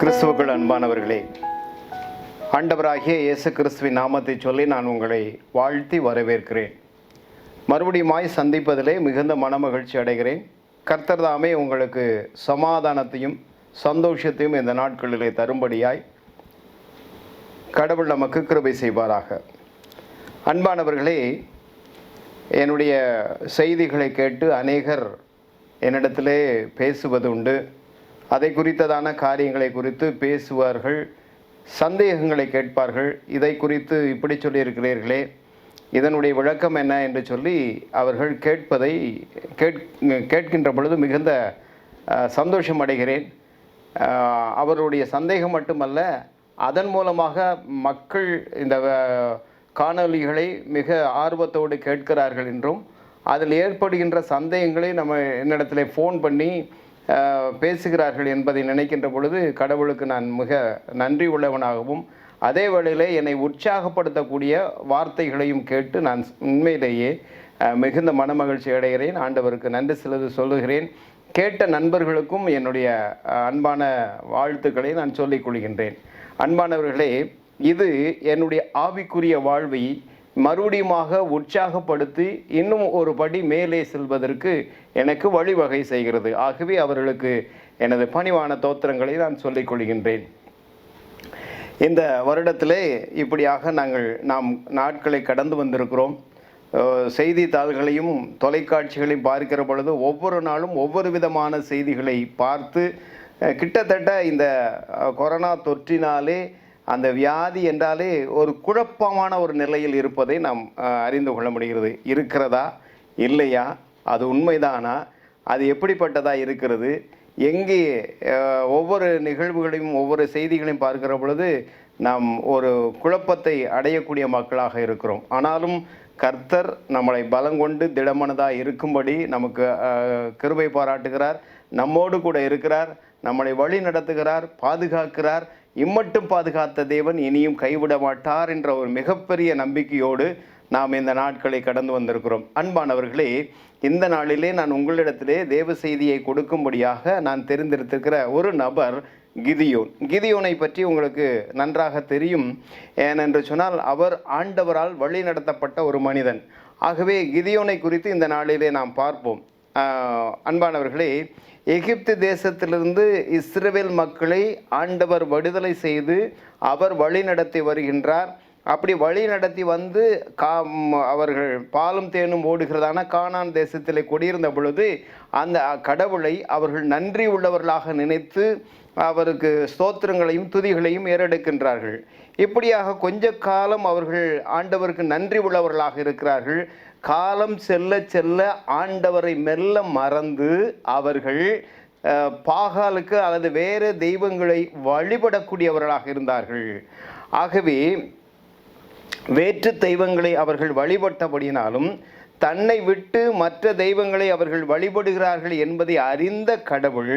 கிறிஸ்துவுக்குள் அன்பானவர்களே ஆண்டவராகிய இயேசு கிறிஸ்துவின் நாமத்தை சொல்லி நான் உங்களை வாழ்த்தி வரவேற்கிறேன். மறுபடியுமாய் சந்திப்பதிலே மிகுந்த மனமகிழ்ச்சி அடைகிறேன். கர்த்தர் தாமே உங்களுக்கு சமாதானத்தையும் சந்தோஷத்தையும் இந்த நாட்களிலே தரும்படியாய் கடவுள் நமக்கு கிருபை செய்வாராக. அன்பானவர்களே என்னுடைய செய்திகளை கேட்டு அநேகர் என்னிடத்திலே பேசுவது உண்டு அதை குறித்ததான காரியங்களை குறித்து பேசுவார்கள் சந்தேகங்களை கேட்பார்கள். இதை குறித்து இப்படி சொல்லியிருக்கிறீர்களே இதனுடைய விளக்கம் என்ன என்று சொல்லி அவர்கள் கேட்பதை கேட் கேட்கின்ற பொழுது மிகுந்த சந்தோஷம் அடைகிறேன். அவருடைய சந்தேகம் மட்டுமல்ல அதன் மூலமாக மக்கள் இந்த காணொலிகளை காணொளிகளை மிக ஆர்வத்தோடு கேட்கிறார்கள் என்றும் அதில் ஏற்படுகின்ற சந்தேகங்களை நம்ம என்னிடத்தில் ஃபோன் பண்ணி பேசுகிறார்கள் என்பதை நினைக்கின்ற பொழுது கடவுளுக்கு நான் மிக நன்றி உள்ளவனாகவும் அதே வேளையில் என்னை உற்சாகப்படுத்தக்கூடிய வார்த்தைகளையும் கேட்டு நான் உண்மையிலேயே மிகுந்த மனமகிழ்ச்சி அடைகிறேன். ஆண்டவருக்கு நன்றி சிலது சொல்லுகிறேன். கேட்ட நண்பர்களுக்கும் என்னுடைய அன்பான வாழ்த்துக்களை நான் சொல்லிக் கொள்கின்றேன். அன்பானவர்களே இது என்னுடைய ஆவிக்குரிய வாழ்வை மறுபடியுமாக உற்சாகப்படுத்தி இன்னும் ஒரு படி மேலே செல்வதற்கு எனக்கு வழிவகை செய்கிறது. ஆகவே அவர்களுக்கு எனது பணிவான தோத்திரங்களை நான் சொல்லிக் கொள்கின்றேன். இந்த வருடத்திலே இப்படியாக நாங்கள் நாம் நாட்களை கடந்து வந்திருக்கிறோம். செய்தித்தாள்களையும் தொலைக்காட்சிகளையும் பார்க்கிற பொழுது ஒவ்வொரு நாளும் ஒவ்வொரு விதமான செய்திகளை பார்த்து கிட்டத்தட்ட இந்த கொரோனா தொற்றினாலே அந்த வியாதி என்றாலே ஒரு குழப்பமான ஒரு நிலையில் இருப்பதை நாம் அறிந்து கொள்ள முடிகிறது. இருக்கிறதா? இல்லையா? அது உண்மைதானா? அது எப்படிப்பட்டதாக இருக்கிறது? எங்கே ஒவ்வொரு நிகழ்வுகளையும் ஒவ்வொரு செய்திகளையும் பார்க்கிற பொழுது நாம் ஒரு குழப்பத்தை அடையக்கூடிய மக்களாக இருக்கிறோம். ஆனாலும் கர்த்தர் நம்மளை பலங்கொண்டு திடமனதாக இருக்கும்படி நமக்கு கிருபை பாராட்டுகிறார். நம்மோடு கூட இருக்கிறார். நம்மளை வழி நடத்துகிறார். பாதுகாக்கிறார். இம்மட்டும் பாதுகாத்த தேவன் இனியும் கைவிட மாட்டார் என்ற ஒரு மிகப்பெரிய நம்பிக்கையோடு நாம் இந்த நாட்களை கடந்து வந்திருக்கிறோம். அன்பானவர்களே இந்த நாளிலே நான் உங்களிடத்திலே தேவ செய்தியை கொடுக்கும்படியாக நான் தெரிந்தெடுத்திருக்கிற ஒரு நபர் கிதியோன். கிதியோனை பற்றி உங்களுக்கு நன்றாக தெரியும். ஏனென்று சொன்னால் அவர் ஆண்டவரால் வழி நடத்தப்பட்ட ஒரு மனிதன். ஆகவே கிதியோனை குறித்து இந்த நாளிலே நாம் பார்ப்போம். அன்பானவர்களே எகிப்து தேசத்திலிருந்து இஸ்ரவேல் மக்களை ஆண்டவர் விடுதலை செய்து அவர் வழி நடத்தி வருகின்றார். அப்படி வழி நடத்தி வந்து கா அவர்கள் பாலும் தேனும் ஓடுகிறதான கானான் தேசத்தில் குடியிருந்த பொழுது அந்த கடவுளை அவர்கள் நன்றி உள்ளவர்களாக நினைத்து அவருக்கு ஸ்தோத்திரங்களையும் துதிகளையும் ஏறெடுக்கின்றார்கள். இப்படியாக கொஞ்ச காலம் அவர்கள் ஆண்டவருக்கு நன்றி உள்ளவர்களாக இருக்கிறார்கள். காலம் செல்ல செல்ல ஆண்டவரை மெல்ல மறந்து அவர்கள் பாகாலுக்கு அல்லது வேறு தெய்வங்களை வழிபடக்கூடியவர்களாக இருந்தார்கள். ஆகவே வேற்று தெய்வங்களை அவர்கள் வழிபட்டபடினாலும் தன்னை விட்டு மற்ற தெய்வங்களை அவர்கள் வழிபடுகிறார்கள் என்பதை அறிந்த கடவுள்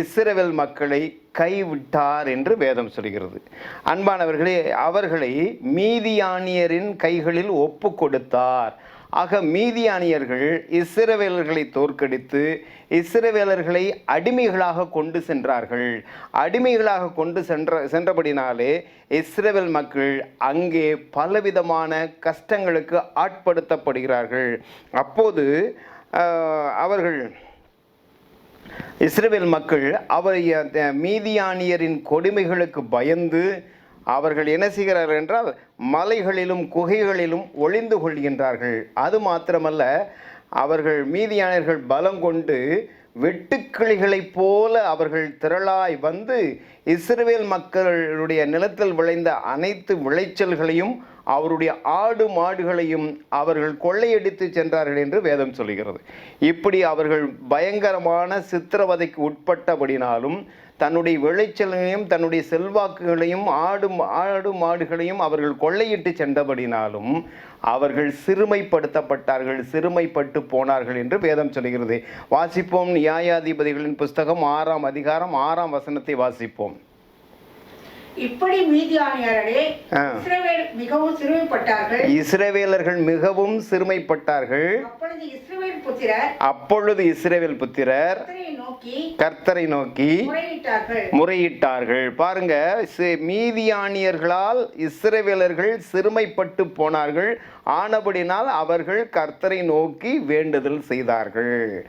இஸ்ரவேல் மக்களை கைவிட்டார் என்று வேதம் சொல்கிறது. அன்பானவர்களே அவர்களை மீதியானியரின் கைகளில் ஒப்பு கொடுத்தார். ஆக மீதியானியர்கள் இஸ்ரவேலர்களை தோற்கடித்து இஸ்ரவேலர்களை அடிமைகளாக கொண்டு சென்றார்கள். அடிமைகளாக கொண்டு சென்ற சென்றபடினாலே இஸ்ரவேல் மக்கள் அங்கே பலவிதமான கஷ்டங்களுக்கு ஆட்படுத்தப்படுகிறார்கள். அப்போது அவர்கள் இஸ்ரேல் மக்கள் அவர் மீதியானியரின் கொடுமைகளுக்கு பயந்து அவர்கள் என்ன செய்கிறார்கள் என்றால் மலைகளிலும் குகைகளிலும் ஒளிந்து கொள்கின்றார்கள். அது மாத்திரமல்ல அவர்கள் மீதியானியர்கள் பலம் கொண்டு வெட்டுக்கிளிகளைப் போல அவர்கள் திரளாய் வந்து இஸ்ரேல் மக்களுடைய நிலத்தில் விளைந்த அனைத்து விளைச்சல்களையும் அவருடைய ஆடு மாடுகளையும் அவர்கள் கொள்ளையடித்து சென்றார்கள் என்று வேதம் சொல்கிறது இப்படி அவர்கள் பயங்கரமான சித்திரவதைக்கு உட்பட்டபடினாலும் தன்னுடைய விளைச்சலையும் தன்னுடைய செல்வாக்குகளையும் ஆடு ஆடு மாடுகளையும் அவர்கள் கொள்ளையிட்டு சென்றபடினாலும் அவர்கள் சிறுமைப்படுத்தப்பட்டார்கள் சிறுமைப்பட்டு போனார்கள் என்று வேதம் சொல்கிறது வாசிப்போம் நியாயாதிபதிகளின் புஸ்தகம் ஆறாம் அதிகாரம் ஆறாம் வசனத்தை வாசிப்போம். இப்படி. இஸ்ரவேல் மிகவும் சிறுமைப்பட்டார்கள். இஸ்ரவேலர்கள் மிகவும் சிறுமைப்பட்டார்கள். அப்பொழுது இஸ்ரவேல் புத்திரர் அப்பொழுது இஸ்ரவேல் புத்திரர் கர்த்தரை நோக்கி முறையிட்டார்கள். பாருங்க மீதியானியர்களால் இஸ்ரவேலர்கள் சிறுமைப்பட்டு போனார்கள். ஆனபடினால் அவர்கள் கர்த்தரை நோக்கி வேண்டுதல் செய்தார்கள்.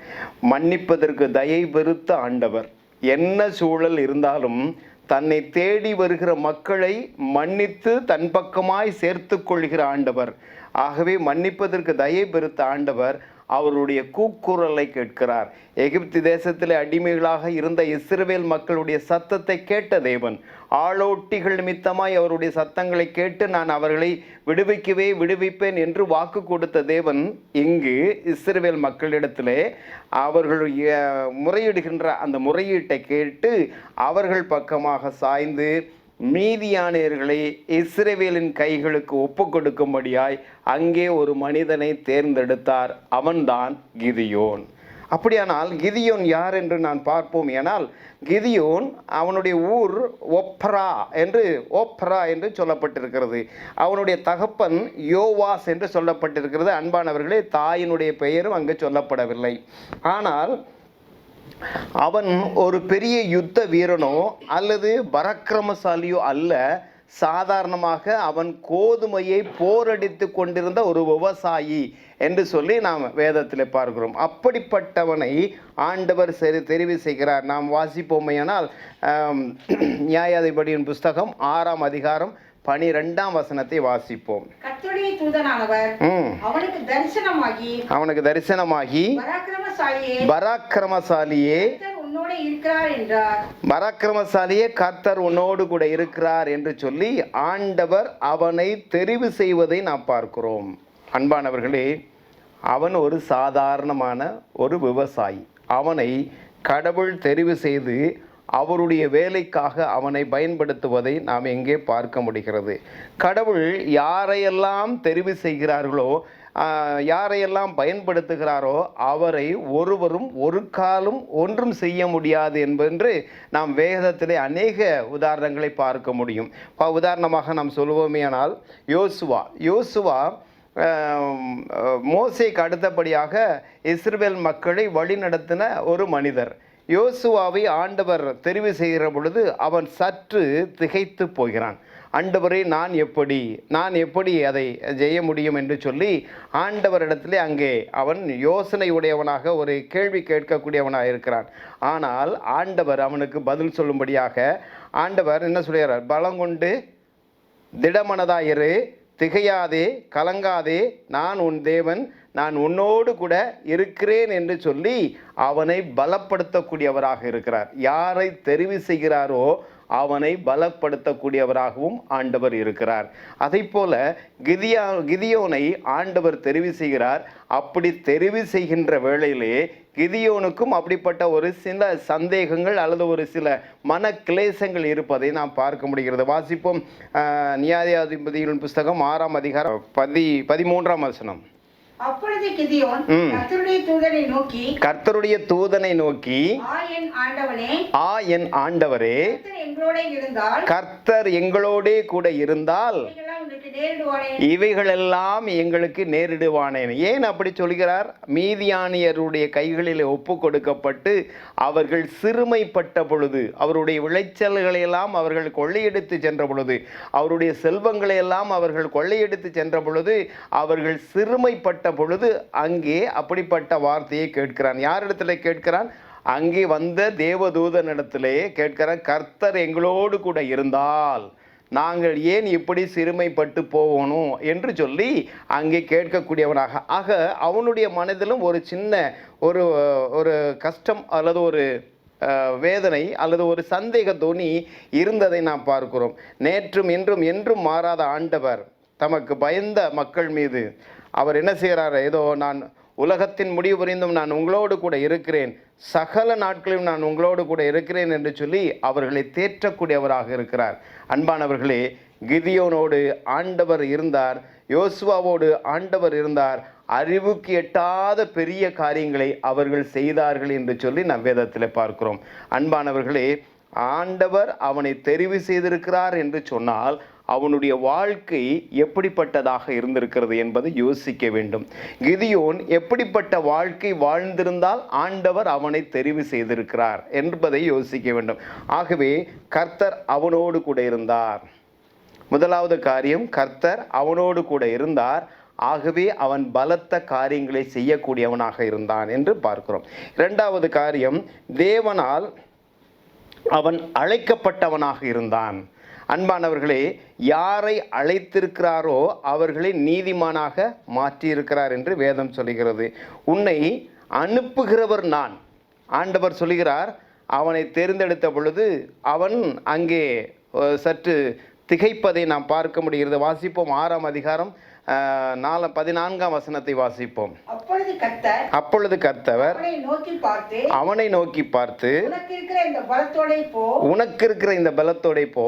மன்னிப்பதற்கு தயை பெருத்த ஆண்டவர். என்ன சூழல் இருந்தாலும் தன்னை தேடி வருகிற மக்களை மன்னித்து தன் பக்கமாய் சேர்த்து கொள்கிற ஆண்டவர். ஆகவே மன்னிப்பதற்கு தயை பெருத்த ஆண்டவர் அவருடைய கூக்குரலை கேட்கிறார். எகிப்து தேசத்தில் அடிமைகளாக இருந்த இஸ்ரவேல் மக்களுடைய சத்தத்தை கேட்ட தேவன் ஆளோட்டிகள் நிமித்தமாய் அவருடைய சத்தங்களை கேட்டு நான் அவர்களை விடுவிக்கவே விடுவிப்பேன் என்று வாக்கு கொடுத்த தேவன் இங்கு இஸ்ரவேல் மக்களிடத்திலே அவர்கள் முறையிடுகின்ற அந்த முறையீட்டை கேட்டு அவர்கள் பக்கமாக சாய்ந்து மீதியானியர்களை இஸ்ரேவேலின் கைகளுக்கு ஒப்பு கொடுக்கும்படியாய் அங்கே ஒரு மனிதனை தேர்ந்தெடுத்தார். அவன்தான் கிதியோன். அப்படியானால் கிதியோன் யார் என்று நான் பார்ப்போம். ஏனால் கிதியோன் அவனுடைய ஊர் ஒப்ரா என்று ஓப்ரா என்று சொல்லப்பட்டிருக்கிறது. அவனுடைய தகப்பன் யோவாஸ் என்று சொல்லப்பட்டிருக்கிறது. அன்பானவர்களே தாயினுடைய பெயரும் அங்கு சொல்லப்படவில்லை. ஆனால் அவன் ஒரு பெரிய யுத்த வீரனோ அல்லது பராக்கிரமசாலியோ அல்ல. சாதாரணமாக அவன் கோதுமையை போரடித்து கொண்டிருந்த ஒரு விவசாயி என்று சொல்லி நாம் வேதத்தில் பார்க்கிறோம். அப்படிப்பட்டவனை ஆண்டவர் சரி தெரிவு செய்கிறார். நாம் வாசிப்போமையானால் நியாயாதிபதியின் புஸ்தகம் ஆறாம் அதிகாரம் பனிரெண்டாம் வசனத்தை வாசிப்போம். அவனுக்கு தரிசனமாகி பராக்கிரமசாலியே பராக்கிரமசாலியே கர்த்தர் உன்னோட கூட இருக்கிறார் என்று சொல்லி ஆண்டவர் அவனை தெரிவு செய்வதை நாம் பார்க்கிறோம். அன்பானவர்களே அவன் ஒரு சாதாரணமான ஒரு விவசாயி. அவனை கடவுள் தெரிவு செய்து அவருடைய வேலைக்காக அவனை பயன்படுத்துவதை நாம் எங்கே பார்க்க முடிகிறது? கடவுள் யாரையெல்லாம் தெரிவு செய்கிறார்களோ யாரையெல்லாம் பயன்படுத்துகிறாரோ அவரை ஒருவரும் ஒரு காலம் ஒன்றும் செய்ய முடியாது என்பென்று நாம் வேதத்திலே அநேக உதாரணங்களை பார்க்க முடியும். உதாரணமாக நாம் சொல்லுவோமேயானால் யோசுவா. யோசுவா மோசைக்கு அடுத்தபடியாக இஸ்ரேல் மக்களை வழிநடத்தின ஒரு மனிதர். யோசுவாவை ஆண்டவர் தெரிவு செய்கிற பொழுது அவன் சற்று திகைத்து போகிறான். ஆண்டவரே நான் எப்படி? நான் எப்படி அதை செய்ய முடியும்? என்று சொல்லி ஆண்டவரிடத்திலே அங்கே அவன் யோசனை உடையவனாக ஒரு கேள்வி கேட்கக்கூடியவனாக இருக்கிறான். ஆனால் ஆண்டவர் அவனுக்கு பதில் சொல்லும்படியாக ஆண்டவர் என்ன சொல்கிறார்? பலங்கொண்டு திடமனதாயிரு திகையாதே கலங்காதே நான் உன் தேவன் நான் உன்னோடு கூட இருக்கிறேன் என்று சொல்லி அவனை பலப்படுத்தக்கூடியவராக இருக்கிறார். யாரை தெரிவு செய்கிறாரோ அவனை பலப்படுத்தக்கூடியவராகவும் ஆண்டவர் இருக்கிறார். அதை போல கிதியா கிதியோனை ஆண்டவர் தெரிவு செய்கிறார். அப்படி தெரிவு செய்கின்ற வேளையிலே கிதியோனுக்கும் அப்படிப்பட்ட ஒரு சில சந்தேகங்கள் அல்லது ஒரு சில மன கிளேசங்கள் இருப்பதை நாம் பார்க்க முடிகிறது. வாசிப்போம் நியாயாதிபதிகளின் நியாயாதிபதியின் புஸ்தகம் ஆறாம் அதிகாரம் பதி பதிமூன்றாம் வசனம். அப்பொழுது கிதியோன். கர்த்தருடைய தூதனை நோக்கி கர்த்தருடைய தூதனை நோக்கி ஆ என் ஆண்டவனே ஆ என் ஆண்டவரே கர்த்தர் எங்களோட இருந்தால் கர்த்தர் எங்களோடே கூட இருந்தால் இவைகளெல்லாம் எங்களுக்கு நேரிடுவானேன் ஏன் அப்படி சொல்கிறார்? மீதியானியருடைய கைகளில் ஒப்பு கொடுக்கப்பட்டு அவர்கள் சிறுமைப்பட்ட பொழுது அவருடைய விளைச்சல்களை எல்லாம் அவர்கள் கொள்ளையெடுத்து சென்ற பொழுது அவருடைய செல்வங்களை எல்லாம் அவர்கள் கொள்ளையெடுத்து சென்ற பொழுது அவர்கள் சிறுமைப்பட்ட பொழுது அங்கே அப்படிப்பட்ட வார்த்தையை கேட்கிறான். யாரிடத்துல கேட்கிறான்? அங்கே வந்த தேவதூதனிடத்திலே கேட்கிறான். கர்த்தர் எங்களோடு கூட இருந்தால் நாங்கள் ஏன் இப்படி சிறுமைப்பட்டு போகணும் என்று சொல்லி அங்கே கேட்கக்கூடியவனாக. ஆக அவனுடைய மனதிலும் ஒரு சின்ன ஒரு ஒரு கஷ்டம் அல்லது ஒரு வேதனை அல்லது ஒரு சந்தேக துணி இருந்ததை நாம் பார்க்கிறோம். நேற்றும் இன்றும் என்றும் மாறாத ஆண்டவர் தமக்கு பயந்த மக்கள் மீது அவர் என்ன செய்கிறார்? ஏதோ நான் உலகத்தின் முடிவு புரிந்தும் நான் உங்களோடு கூட இருக்கிறேன். சகல நாட்களிலும் நான் உங்களோடு கூட இருக்கிறேன் என்று சொல்லி அவர்களை தேற்றக்கூடியவராக இருக்கிறார். அன்பானவர்களே கிதியோனோடு ஆண்டவர் இருந்தார் யோசுவாவோடு ஆண்டவர் இருந்தார் அறிவுக்கு எட்டாத பெரிய காரியங்களை அவர்கள் செய்தார்கள் என்று சொல்லி நம் வேதத்தில் பார்க்கிறோம். அன்பானவர்களே ஆண்டவர் அவனை தெரிவு செய்திருக்கிறார் என்று சொன்னால் அவனுடைய வாழ்க்கை எப்படிப்பட்டதாக இருந்திருக்கிறது என்பதை யோசிக்க வேண்டும். கிதியோன் எப்படிப்பட்ட வாழ்க்கை வாழ்ந்திருந்தால் ஆண்டவர் அவனை தெரிவு செய்திருக்கிறார் என்பதை யோசிக்க வேண்டும். ஆகவே கர்த்தர் அவனோடு கூட இருந்தார். முதலாவது காரியம் கர்த்தர் அவனோடு கூட இருந்தார். ஆகவே அவன் பலத்த காரியங்களை செய்யக்கூடியவனாக இருந்தான் என்று பார்க்கிறோம். இரண்டாவது காரியம் தேவனால் அவன் அழைக்கப்பட்டவனாக இருந்தான். அன்பானவர்களே யாரை அழைத்திருக்கிறாரோ அவர்களை நீதிமானாக மாற்றியிருக்கிறார் என்று வேதம் சொல்கிறது உன்னை அனுப்புகிறவர் நான். ஆண்டவர் சொல்கிறார் அவனை தேர்ந்தெடுத்த பொழுது அவன் அங்கே சற்று திகைப்பதை நாம் பார்க்க முடிகிறது. வாசிப்போம் ஆறாம் அதிகாரம் நால பதினான்காம் வசனத்தை வாசிப்போம். அப்பொழுது கர்த்தவர் அவனை நோக்கி பார்த்து அவனை நோக்கி பார்த்து உனக்கு இருக்கிற இந்த பலத்தோடே போ.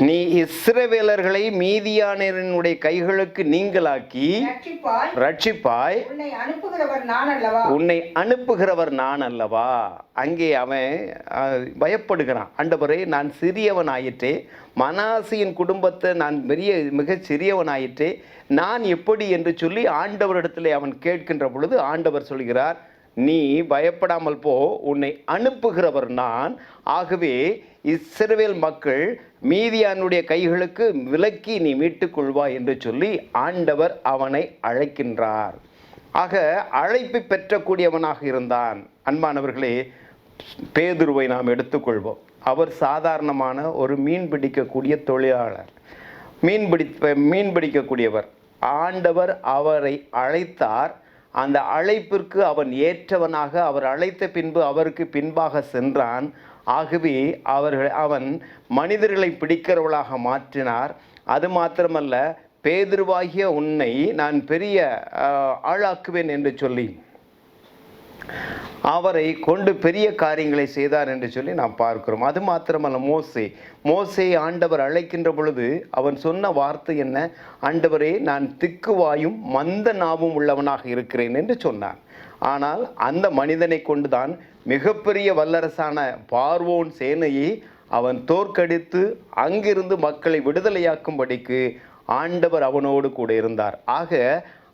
நீ இஸ்ரவேலர்களை மீதியானருடைய கைகளுக்கு நீங்களாக்கி ரட்சிப்பாய் உன்னை அனுப்புகிறவர் நான் அல்லவா? அங்கே அவன் பயப்படுகிறான். ஆண்டவரே நான் சிறியவன் ஆயிற்றே மனாசியின் குடும்பத்தை நான் பெரிய மிகச் சிறியவன் ஆயிற்றே நான் எப்படி என்று சொல்லி ஆண்டவரிடத்திலே அவன் கேட்கின்ற பொழுது ஆண்டவர் சொல்கிறார் நீ பயப்படாமல் போ உன்னை அனுப்புகிறவர் நான். ஆகவே இஸ்ரவேல் மக்கள் மீதியானுடைய கைகளுக்கு விலக்கி நீ மீட்டுக் கொள்வாய் என்று சொல்லி ஆண்டவர் அவனை அழைக்கின்றார். ஆக அழைப்பு பெற்றக்கூடியவனாக இருந்தான். அன்பானவர்களே பேதுருவை நாம் எடுத்துக்கொள்வோம். அவர் சாதாரணமான ஒரு மீன் பிடிக்கக்கூடிய தொழிலாளர். மீன் பிடி மீன் பிடிக்கக்கூடியவர். ஆண்டவர் அவரை அழைத்தார். அந்த அழைப்பிற்கு அவன் ஏற்றவனாக அவர் அழைத்த பின்பு அவருக்கு பின்பாக சென்றான். ஆகவே அவர்கள் அவன் மனிதர்களை பிடிக்கிறவளாக மாற்றினார். அது மாத்திரமல்ல பேதுருவாகிய உன்னை நான் பெரிய ஆளாக்குவேன் என்று சொல்லி அவரை கொண்டு பெரிய காரியங்களை செய்தார் என்று சொல்லி நாம் பார்க்கிறோம். அது மாத்திரமல்ல மோசே. மோசே ஆண்டவர் அழைக்கின்ற பொழுது அவன் சொன்ன வார்த்தை என்ன? ஆண்டவரே நான் திக்குவாயும் மந்த நாவும் உள்ளவனாக இருக்கிறேன் என்று சொன்னான். ஆனால் அந்த மனிதனை கொண்டுதான் மிகப்பெரிய வல்லரசான பார்வோன் சேனையை அவன் தோற்கடித்து அங்கிருந்து மக்களை விடுதலையாக்கும்படிக்கு ஆண்டவர் அவனோடு கூட இருந்தார். ஆக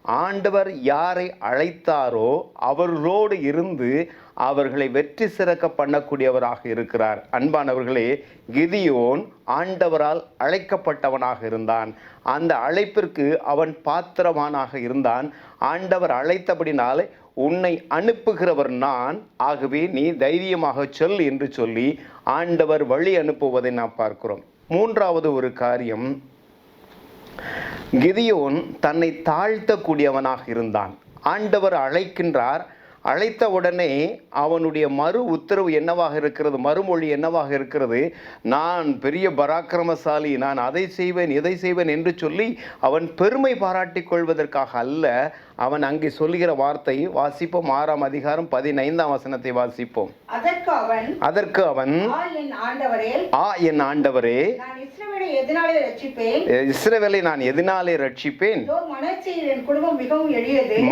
ஆண்டவர் யாரை அழைத்தாரோ அவர்களோடு இருந்து அவர்களை வெற்றி சிறக்க பண்ணக்கூடியவராக இருக்கிறார். அன்பானவர்களே கிதியோன் ஆண்டவரால் அழைக்கப்பட்டவனாக இருந்தான். அந்த அழைப்பிற்கு அவன் பாத்திரவானாக இருந்தான். ஆண்டவர் அழைத்தபடினாலே உன்னை அனுப்புகிறவர் நான். ஆகவே நீ தைரியமாக சொல் என்று சொல்லி ஆண்டவர் வழி அனுப்புவதை நாம் பார்க்கிறோம். மூன்றாவது ஒரு காரியம் கிதியோன் தன்னை தாழ்த்தக்கூடியவனாக இருந்தான். ஆண்டவர் அழைக்கின்றார். அழைத்த உடனே அவனுடைய மறு உத்தரவு என்னவாக இருக்கிறது? மறுமொழி என்னவாக இருக்கிறது? நான் பெரிய பராக்கிரமசாலி நான் அதை செய்வேன் இதை செய்வேன் என்று சொல்லி அவன் பெருமை பாராட்டி கொள்வதற்காக அல்ல அவன் அங்கே சொல்லுகிற வார்த்தை வாசிப்போம். ஆறாம் அதிகாரம் பதினைந்தாம் வசனத்தை வாசிப்போம். அதற்கு அவன் ஆ என் ஆண்டவரே இஸ்ரவேலை நான் எதனாலே ரட்சிப்பேன்.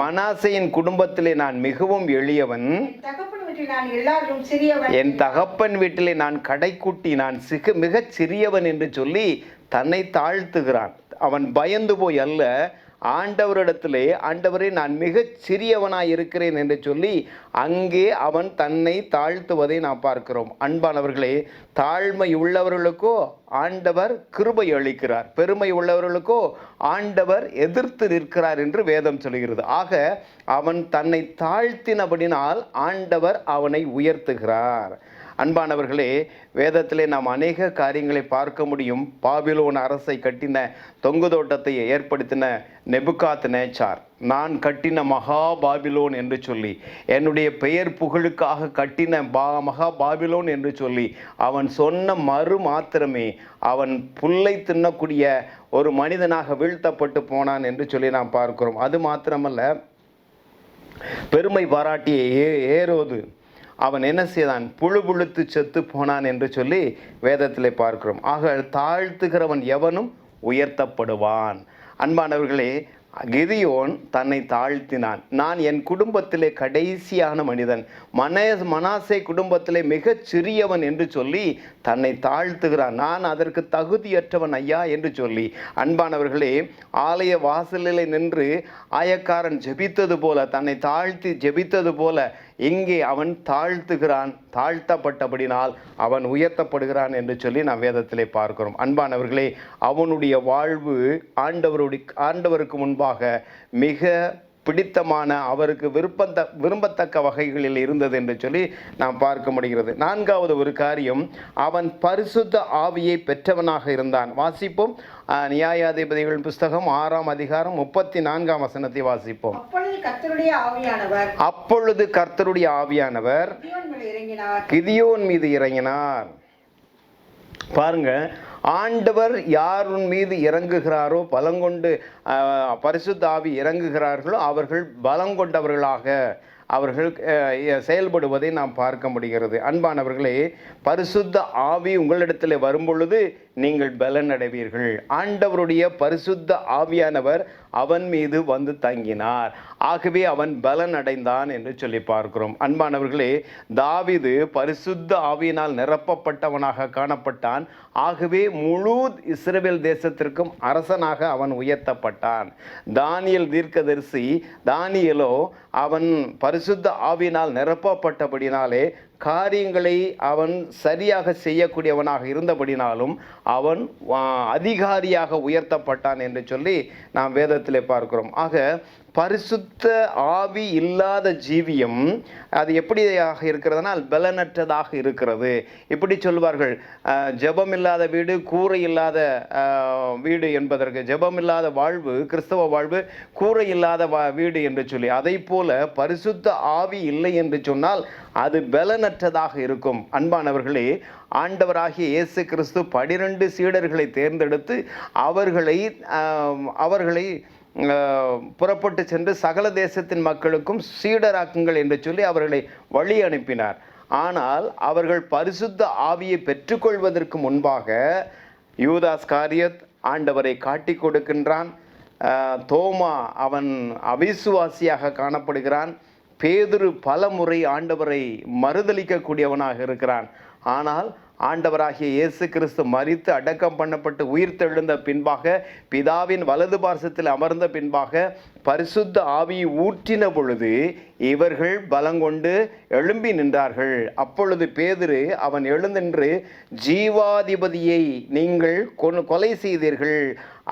மனாசையின் குடும்பத்திலே நான் மிகவும் எளியவன். என் தகப்பன் வீட்டில் நான் எல்லாரும் சிறியவன். என் தகப்பன் வீட்டிலே நான் கடைக்குட்டி நான் சிக மிகச் சிறியவன் என்று சொல்லி தன்னை தாழ்த்துகிறான். அவன் பயந்து போய் அல்ல ஆண்டவரிடத்திலே ஆண்டவரே நான் மிகச் சிறியவனாய் இருக்கிறேன் என்று சொல்லி அங்கே அவன் தன்னை தாழ்த்துவதை நாம் பார்க்கிறோம். அன்பானவர்களே தாழ்மை உள்ளவர்களுக்கோ ஆண்டவர் கிருபை அளிக்கிறார். பெருமை உள்ளவர்களுக்கோ ஆண்டவர் எதிர்த்து நிற்கிறார் என்று வேதம் சொல்கிறது. ஆக அவன் தன்னை தாழ்த்தினபடினால் ஆண்டவர் அவனை உயர்த்துகிறார். அன்பானவர்களே வேதத்திலே நாம் அநேக காரியங்களை பார்க்க முடியும். பாபிலோன் அரசை கட்டின தொங்கு தோட்டத்தை ஏற்படுத்தின நெபுகாத் நேச்சார் நான் கட்டின மகா பாபிலோன் என்று சொல்லி என்னுடைய பெயர் புகழுக்காக கட்டின பா மகா பாபிலோன் என்று சொல்லி அவன் சொன்ன மறு மாத்திரமே அவன் புல்லை தின்னக்கூடிய ஒரு மனிதனாக வீழ்த்தப்பட்டு போனான் என்று சொல்லி நாம் பார்க்கிறோம். அது மாத்திரமல்ல பெருமை பாராட்டிய ஏ ஏரோது அவன் என்ன செய்தான்? புழு புழுத்து செத்து போனான் என்று சொல்லி வேதத்தில் பார்க்கிறோம். ஆக தாழ்த்துகிறவன் எவனும் உயர்த்தப்படுவான். அன்பானவர்களே கிதியோன் தன்னை தாழ்த்தினான். நான் என் குடும்பத்திலே கடைசியான மனிதன். மனே மனாசே குடும்பத்திலே மிகச் சிறியவன் என்று சொல்லி தன்னை தாழ்த்துகிறான். நான் அதற்கு தகுதியற்றவன் ஐயா என்று சொல்லி. அன்பானவர்களே ஆலய வாசலிலே நின்று ஆயக்காரன் ஜெபித்தது போல தன்னை தாழ்த்தி ஜெபித்தது போல இங்கே அவன் தாழ்த்துகிறான் தாழ்த்தப்பட்டபடினால் அவன் உயர்த்தப்படுகிறான் என்று சொல்லி நாம் வேதத்திலே பார்க்கிறோம். அன்பானவர்களே அவனுடைய வாழ்வு ஆண்டவருடைய ஆண்டவருக்கு முன்பாக மிக பிடித்தமான அவருக்கு விருப்பத்த விரும்பத்தக்க வகைகளில் இருந்தது என்று சொல்லி நாம் பார்க்க முடிகிறது. நான்காவது ஒரு காரியம் அவன் பரிசுத்த ஆவியை பெற்றவனாக இருந்தான். வாசிப்போம். ஆஹ், நியாயாதிபதிகள் புஸ்தகம் ஆறாம் அதிகாரம் முப்பத்தி நான்காம் வசனத்தை வாசிப்போம். அப்பொழுது கர்த்தருடைய ஆவியானவர். கிதியோன் மீது இறங்கினார். பாருங்க ஆண்டவர் யாருன் மீது இறங்குகிறாரோ பலங்கொண்டு பரிசுத்தாவி பரிசுத்த ஆவி இறங்குகிறார்களோ அவர்கள் பலங்கொண்டவர்களாக அவர்கள் செயல்படுவதை நாம் பார்க்க முடிகிறது. அன்பானவர்களே பரிசுத்த ஆவி உங்களிடத்தில் வரும்பொழுது நீங்கள் பலன் அடைவீர்கள் ஆண்டவருடைய பரிசுத்த ஆவியானவர் அவன் மீது வந்து தங்கினார். ஆகவே அவன் பலன் அடைந்தான் என்று சொல்லி பார்க்கிறோம். அன்பானவர்களே தாவிது பரிசுத்த ஆவியினால் நிரப்பப்பட்டவனாக காணப்பட்டான். ஆகவே முழு இஸ்ரேல் தேசத்திற்கும் அரசனாக அவன் உயர்த்தப்பட்டான். தானியல் தீர்க்கதரிசி தானியலோ அவன் பரிசுத்த ஆவியினால் நிரப்பப்பட்டபடினாலே காரியங்களை அவன் சரியாக செய்யக்கூடியவனாக இருந்தபடினாலும் அவன் அதிகாரியாக உயர்த்தப்பட்டான் என்று சொல்லி நாம் வேதத்திலே பார்க்கிறோம். ஆக பரிசுத்த ஆவி இல்லாத ஜீவியம் அது எப்படியாக இருக்கிறதுனால் பலனற்றதாக இருக்கிறது. இப்படி சொல்வார்கள் ஜபம் இல்லாத வீடு கூரை இல்லாத வீடு என்பதற்கு ஜபம் இல்லாத வாழ்வு கிறிஸ்தவ வாழ்வு கூரை இல்லாத வீடு என்று சொல்லி. அதை போல பரிசுத்த ஆவி இல்லை என்று சொன்னால் அது பலனற்றதாக இருக்கும். அன்பானவர்களே ஆண்டவராகிய இயேசு கிறிஸ்து பனிரெண்டு சீடர்களை தேர்ந்தெடுத்து அவர்களை அவர்களை புறப்பட்டு சென்று சகல தேசத்தின் மக்களுக்கும் சீடராக்குங்கள் என்று சொல்லி அவர்களை வழி அனுப்பினார். ஆனால் அவர்கள் பரிசுத்த ஆவியை பெற்றுக்கொள்வதற்கு முன்பாக யூதாஸ் காரியத் ஆண்டவரை காட்டி கொடுக்கின்றான். தோமா அவன் அவிசுவாசியாக காணப்படுகிறான். பேதுரு பல முறை ஆண்டவரை மறுதலிக்கக்கூடியவனாக இருக்கிறான். ஆனால் ஆண்டவராகிய இயேசு கிறிஸ்து மரித்து அடக்கம் பண்ணப்பட்டு உயிர்த்தெழுந்த பின்பாக பிதாவின் வலது பார்சத்தில் அமர்ந்த பின்பாக பரிசுத்த ஆவியை ஊற்றின பொழுது இவர்கள் பலங்கொண்டு எழும்பி நின்றார்கள். அப்பொழுது பேதுரு அவன் எழுந்தென்று ஜீவாதிபதியை நீங்கள் கொலை செய்தீர்கள்.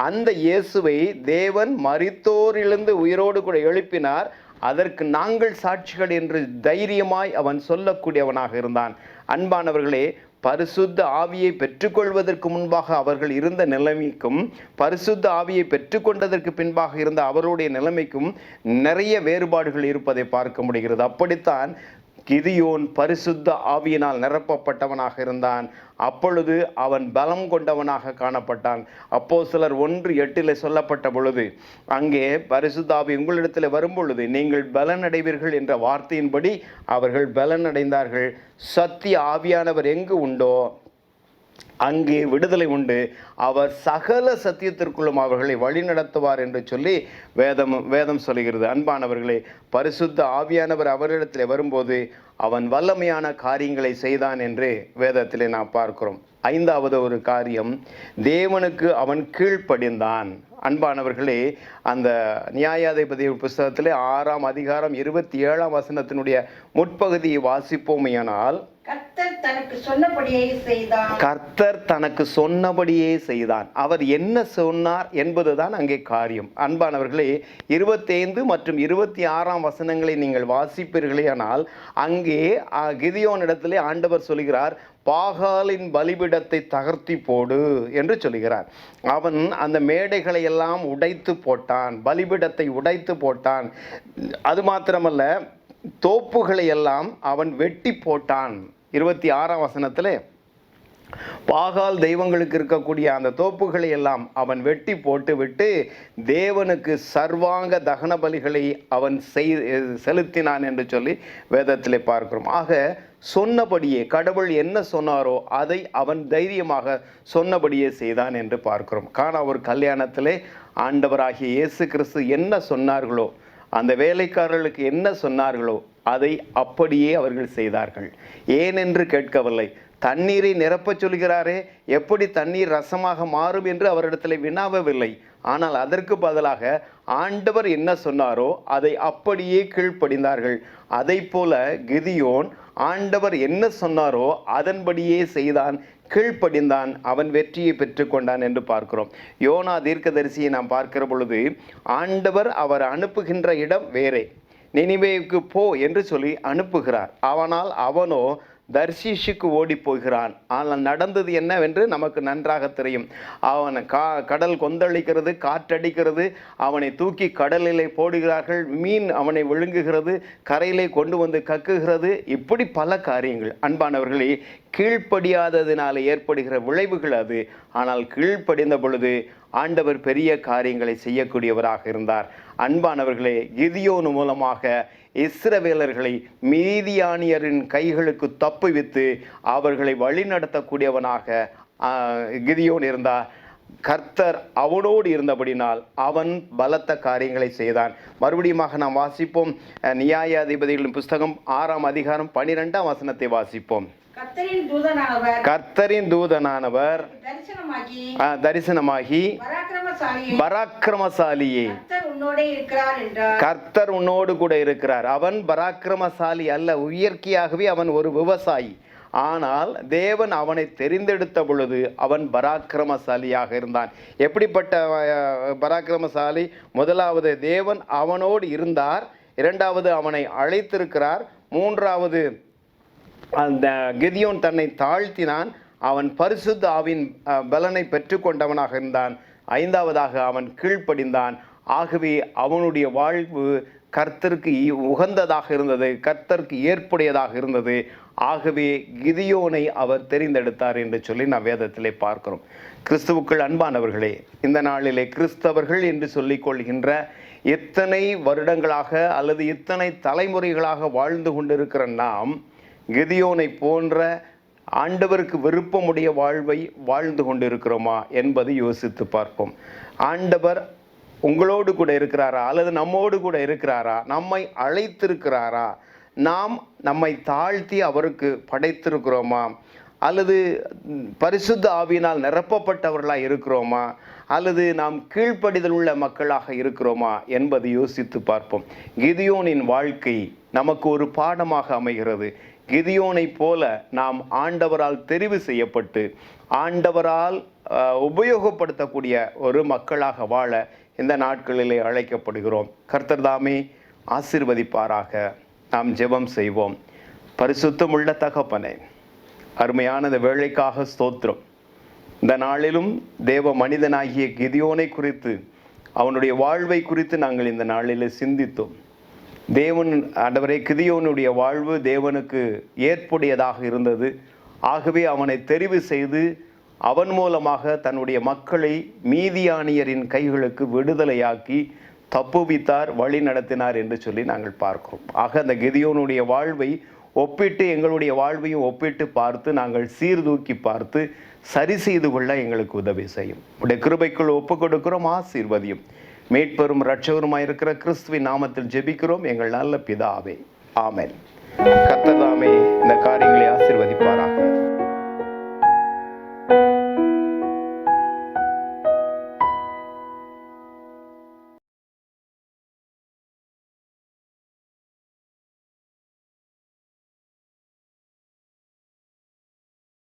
அந்த இயேசுவை தேவன் மறித்தோரிலிருந்து உயிரோடு கூட எழுப்பினார். அதற்கு நாங்கள் சாட்சிகள் என்று தைரியமாய் அவன் சொல்லக்கூடியவனாக இருந்தான். அன்பானவர்களே பரிசுத்த ஆவியை பெற்றுக்கொள்வதற்கு முன்பாக அவர்கள் இருந்த நிலைமைக்கும் பரிசுத்த ஆவியை பெற்றுக்கொண்டதற்கு பின்பாக இருந்த அவருடைய நிலைமைக்கும் நிறைய வேறுபாடுகள் இருப்பதை பார்க்க முடிகிறது. அப்படித்தான் கிதியோன் பரிசுத்த ஆவியினால் நிரப்பப்பட்டவனாக இருந்தான். அப்பொழுது அவன் பலம் கொண்டவனாக காணப்பட்டான். அப்போ சிலர் ஒன்று எட்டில் சொல்லப்பட்ட பொழுது அங்கே பரிசுத்த ஆவி உங்களிடத்தில் வரும்பொழுது நீங்கள் பலன் அடைவீர்கள் என்ற வார்த்தையின்படி அவர்கள் பலன் அடைந்தார்கள் சத்திய ஆவியானவர் எங்கு உண்டோ அங்கே விடுதலை உண்டு. அவர் சகல சத்தியத்திற்குள்ளும் அவர்களை வழிநடத்துவார் என்று சொல்லி வேதம் வேதம் சொல்கிறது அன்பானவர்களே பரிசுத்த ஆவியானவர் அவரிடத்தில் வரும்போது அவன் வல்லமையான காரியங்களை செய்தான் என்று வேதத்திலே நாம் பார்க்கிறோம். ஐந்தாவது ஒரு காரியம் தேவனுக்கு அவன் கீழ்ப்படிந்தான். அன்பானவர்களே அந்த நியாயாதிபதி புஸ்தகத்திலே ஆறாம் அதிகாரம் இருபத்தி ஏழாம் வசனத்தினுடைய முற்பகுதியை வாசிப்போமையானால் கர்த்தர் தனக்கு சொன்னபடியே செய்தான் கர்த்தர் தனக்கு சொன்னபடியே செய்தான். அவர் என்ன சொன்னார் என்பதுதான் அங்கே காரியம். அன்பானவர்களே இருபத்தைந்து மற்றும் இருபத்தி ஆறாம் வசனங்களை நீங்கள் வாசிப்பீர்களே ஆனால் அங்கே கிதியோன் கிதியோனிடத்திலே ஆண்டவர் சொல்கிறார் பாகாலின் பலிபிடத்தை தகர்த்தி போடு என்று சொல்கிறார். அவன் அந்த மேடைகளை எல்லாம் உடைத்து போட்டான் பலிபிடத்தை உடைத்து போட்டான். அது மாத்திரமல்ல தோப்புகளை எல்லாம் அவன் வெட்டி போட்டான். இருபத்தி ஆறாம் வசனத்தில் பாகால் தெய்வங்களுக்கு இருக்கக்கூடிய அந்த தோப்புகளை எல்லாம் அவன் வெட்டி போட்டுவிட்டு தேவனுக்கு சர்வாங்க தகன பலிகளை அவன் செய் செலுத்தினான் என்று சொல்லி வேதத்தில் பார்க்கிறோம். ஆக சொன்னபடியே கடவுள் என்ன சொன்னாரோ அதை அவன் தைரியமாக சொன்னபடியே செய்தான் என்று பார்க்கிறோம். காண ஒரு கல்யாணத்திலே ஆண்டவராகிய இயேசு கிறிஸ்து என்ன சொன்னார்களோ அந்த வேலைக்காரர்களுக்கு என்ன சொன்னார்களோ அதை அப்படியே அவர்கள் செய்தார்கள். ஏனென்று கேட்கவில்லை. தண்ணீரை நிரப்பச் சொல்கிறாரே எப்படி தண்ணீர் ரசமாக மாறும் என்று அவரிடத்தில் வினாவவில்லை. ஆனால் அதற்கு பதிலாக ஆண்டவர் என்ன சொன்னாரோ அதை அப்படியே கீழ்ப்படிந்தார்கள். அதை போல கிதியோன் ஆண்டவர் என்ன சொன்னாரோ அதன்படியே செய்தான் கீழ்ப்படிந்தான் அவன் வெற்றியை பெற்றுக்கொண்டான் என்று பார்க்கிறோம். யோனா தீர்க்கதரிசியை நாம் பார்க்கிற பொழுது ஆண்டவர் அவர் அனுப்புகின்ற இடம் வேறே. நினிவேவுக்கு போ என்று சொல்லி அனுப்புகிறார். அவனால் அவனோ தர்ஷிஷுக்கு ஓடி போகிறான். ஆனால் நடந்தது என்னவென்று நமக்கு நன்றாக தெரியும். அவன் கா கடல் கொந்தளிக்கிறது காற்றடிக்கிறது அவனை தூக்கி கடலிலே போடுகிறார்கள் மீன் அவனை விழுங்குகிறது கரையிலே கொண்டு வந்து கக்குகிறது இப்படி பல காரியங்கள். அன்பானவர்களே கீழ்ப்படியாததினால் ஏற்படுகிற விளைவுகள் அது. ஆனால் கீழ்ப்படிந்த பொழுது ஆண்டவர் பெரிய காரியங்களை செய்யக்கூடியவராக இருந்தார். அன்பானவர்களே கிதியோன் மூலமாக இஸ்ரவேலர்களை மீதியானியரின் கைகளுக்கு தப்புவித்து அவர்களை வழிநடத்தக்கூடியவனாக கிதியோன் இருந்தார். கர்த்தர் அவனோடு இருந்தபடினால் அவன் பலத்த காரியங்களை செய்தான். மறுபடியுமாக நாம் வாசிப்போம் நியாயாதிபதிகளின் புஸ்தகம் ஆறாம் அதிகாரம் பனிரெண்டாம் வசனத்தை வாசிப்போம். கர்த்தரின் தூதனானவர். தரிசனமாகி பராக்கிரமசாலியை. கர்த்தர் உன்னோடே கூட இருக்கிறார். அவன் பராக்கிரமசாலி அல்ல இயற்கையாகவே அவன் ஒரு விவசாயி. ஆனால் தேவன் அவனை தெரிந்தெடுத்த பொழுது அவன் பராக்கிரமசாலியாக இருந்தான். எப்படிப்பட்ட பராக்கிரமசாலி? முதலாவது தேவன் அவனோடு இருந்தார். இரண்டாவது அவனை அழைத்திருக்கிறார். மூன்றாவது அந்த கிதியோன் தன்னை தாழ்த்தினான். அவன் பரிசுத்த ஆவின் பலனை பெற்றுக்கொண்டவனாக இருந்தான். ஐந்தாவதாக அவன் கீழ்ப்படிந்தான். ஆகவே அவனுடைய வாழ்வு கர்த்தருக்கு இ- உகந்ததாக இருந்தது. கர்த்தருக்கு ஏற்புடையதாக இருந்தது. ஆகவே கிதியோனை அவர் தெரிந்தெடுத்தார் என்று சொல்லி நான் வேதத்திலே பார்க்கிறோம். கிறிஸ்துவுக்குள் அன்பானவர்களே இந்த நாளிலே கிறிஸ்தவர்கள் என்று சொல்லிக் கொள்கின்ற எத்தனை வருடங்களாக அல்லது இத்தனை தலைமுறைகளாக வாழ்ந்து கொண்டிருக்கிற நாம் கிதியோனை போன்ற ஆண்டவருக்கு விருப்பமுடைய வாழ்வை வாழ்ந்து கொண்டிருக்கிறோமா என்பதை யோசித்து பார்ப்போம். ஆண்டவர் உங்களோடு கூட இருக்கிறாரா? அல்லது நம்மோடு கூட இருக்கிறாரா? நம்மை அழைத்திருக்கிறாரா? நாம் நம்மை தாழ்த்தி அவருக்கு படைத்திருக்கிறோமா? அல்லது பரிசுத்த ஆவியினால் நிரப்பப்பட்டவர்களாக இருக்கிறோமா? அல்லது நாம் கீழ்ப்படிதல் உள்ள மக்களாக இருக்கிறோமா என்பதை யோசித்து பார்ப்போம். கிதியோனின் வாழ்க்கை நமக்கு ஒரு பாடமாக அமைகிறது. கிதியோனைப் போல நாம் ஆண்டவரால் தெரிவு செய்யப்பட்டு ஆண்டவரால் உபயோகப்படுத்தக்கூடிய ஒரு மக்களாக வாழ இந்த நாட்களிலே அழைக்கப்படுகிறோம். கர்த்தர் தாமே ஆசிர்வதிப்பாராக. நாம் ஜெபம் செய்வோம். பரிசுத்தமுள்ள தகப்பனே அருமையான இந்த வேலைக்காக ஸ்தோத்திரம். இந்த நாளிலும் தேவ மனிதனாகிய கிதியோனை குறித்து அவனுடைய வாழ்வை குறித்து நாங்கள் இந்த நாளில் சிந்தித்தோம். தேவன் ஆண்டவரே கிதியோனுடைய வாழ்வு தேவனுக்கு ஏற்புடையதாக இருந்தது. ஆகவே அவனை தெரிவு செய்து அவன் மூலமாக தன்னுடைய மக்களை மீதியானியரின் கைகளுக்கு விடுதலையாக்கி தப்புவித்தார் வழி நடத்தினார் என்று சொல்லி நாங்கள் பார்க்கிறோம். ஆக அந்த கிதியோனுடைய வாழ்வை ஒப்பிட்டு எங்களுடைய வாழ்வையும் ஒப்பிட்டு பார்த்து நாங்கள் சீர்தூக்கி பார்த்து சரி செய்து கொள்ள எங்களுக்கு உதவி செய்யும். உடைய கிருபைக்குள் ஒப்பு கொடுக்கிறோம் ஆசீர்வதியும். மீட்பெரும் இரட்சகருமாய் இருக்கிற கிறிஸ்துவின் நாமத்தில் ஜெபிக்கிறோம். எங்கள் நல்ல பிதாவே. ஆமேன். கத்ததாமே இந்த காரியங்களை ஆசிர்வதிப்பாராக.